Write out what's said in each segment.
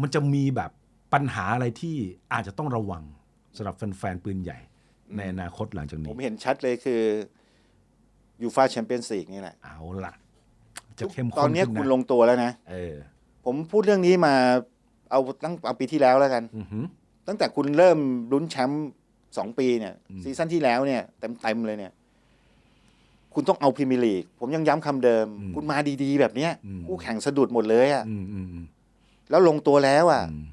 มันจะมีแบบปัญหาอะไรที่อาจจะต้องระวังสำหรับแฟนๆปืนใหญ่ ในอนาคตหลังจากผนี้มเห็นชัดเลยคือยูฟาแชมเปี้ยนส์ลีกนี่แหละเอาละจะเข้มข้นตอนเนี้ยขึ้ะคุณลงตัวแล้วนะเออ ผมพูดเรื่องนี้มาเอาตั้งเอาปีที่แล้วแล้วกันอือหือตั้งแต่คุณเริ่มลุ้นแชมป์สองปีเนี่ย ซีซั่นที่แล้วเนี่ยเต็มเต็มๆเลยเนี่ย คุณต้องเอาพรีเมียร์ลีก ผมยังย้ำคำเดิม คุณมาดีๆ แบบเนี้ยคู่แข่งสะดุดหมดเลยอะอืมอืมอืม แล้วลงตัวแล้วอะอืม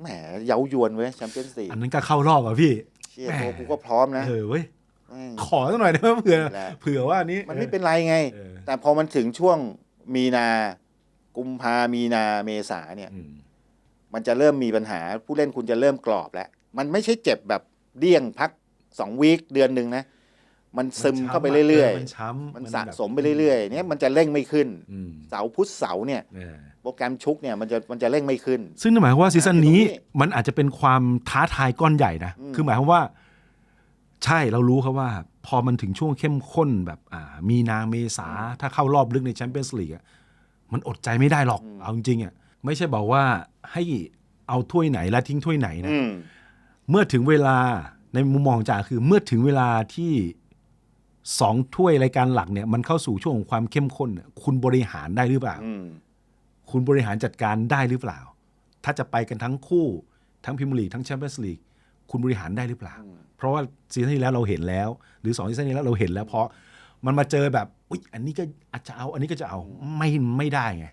แหมเย้ายวนเว้ยแชมเปี้ยนส์ลีกอันนั้นก็เข้ารอบอะพี่เชี่ยแหมตัวกูก็พร้อมนะเออเว้ยแม่งขอสักหน่อยได้ไหมเผื่อแหละเผื่อว่าอันนี้มันไม่เป็นไรไงเออแต่พอมันถึงช่วงมีนา กุมภามีนาเมษาเนี่ยอืมมันจะเริ่มมีปัญหา ผู้เล่นคุณจะเริ่มกรอบแล้ว มันไม่ใช่เจ็บแบบเดี่ยงพักสองวีคเดือนหนึ่งนะ มันซึมเข้าไปเรื่อยมันช้ำๆมันแบบสะสมไปเรื่อยๆเนี่ยมันจะเร่งไม่ขึ้นอืมเสาร์พุธเสาร์เนี่ยเออโปรแกรมชุกเนี่ยมันจะมันจะเร่งไม่ขึ้น ซึ่งนั่นหมายความว่าซีซั่นนี้ตรงนี้มันอาจจะเป็นความท้าทายก้อนใหญ่นะอืมคือหมายความว่า ใช่เรารู้ครับว่า พอมันถึงช่วงเข้มข้นแบบอ่ามีนาเมษาถ้าเข้ารอบลึกในแชมเปี้ยนส์ลีกอะมันอดใจไม่ได้หรอกเอาจริงๆอะไม่ใช่บอกว่าให้เอาถ้วยไหนและทิ้งถ้วยไหนนะอืมเมื่อถึงเวลาในมุมมองจ่าคือเมื่อถึงเวลาที่ สองถ้วยรายการหลักเนี่ยมันเข้าสู่ช่วงของความเข้มข้นเนี่ยคุณบริหารได้หรือเปล่า อืม คุณบริหารจัดการได้หรือเปล่า ถ้าจะไปกันทั้งคู่ทั้งพิมยร์ลีกทั้งแชมเปี้ยนส์ลีกคุณบริหารได้หรือเปล่า เพราะว่าซีซั่นที่แล้วเราเห็นแล้ว หรือสองซีซั่นที่แล้วเราเห็นแล้วเพราะมันมาเจอแบบอุ๊ยอันนี้ก็อาจจะเอา อันนี้ก็จะเอาไม่ไม่ได้ไง